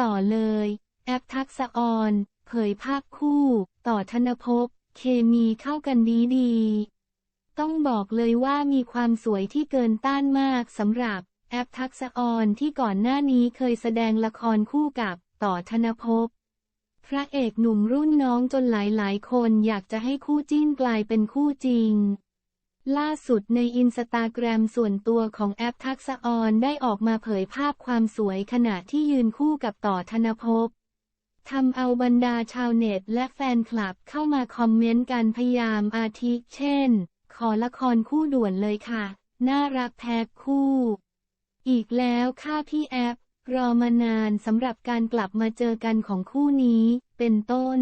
ต่อเลย แอปทักษะออนเผยภาพคู่ ต่อธนภพ เคมีเข้ากันดีดี ต้องบอกเลยว่ามีความสวยที่เกินต้านมากสำหรับ แอปทักษะออนที่ก่อนหน้านี้เคยแสดงละครคู่กับต่อธนภพ พระเอกหนุ่มรุ่นน้องจนหลายๆ คนอยากจะให้คู่จิ้นกลายเป็นคู่จริง ล่าสุดในอินสตาแกรมส่วนตัวของแอปทักษออนได้ออกมาเผยภาพความสวยขณะที่ยืนคู่กับต่อธนภพทำเอาบรรดาชาวเน็ตและแฟนคลับเข้ามาคอมเมนต์กันพยายามอาทิเช่น ขอละครคู่ด่วนเลยค่ะ น่ารักแพ็คคู่ อีกแล้วค่ะพี่แอป รอมานานสำหรับการกลับมาเจอกันของคู่นี้ เป็นต้น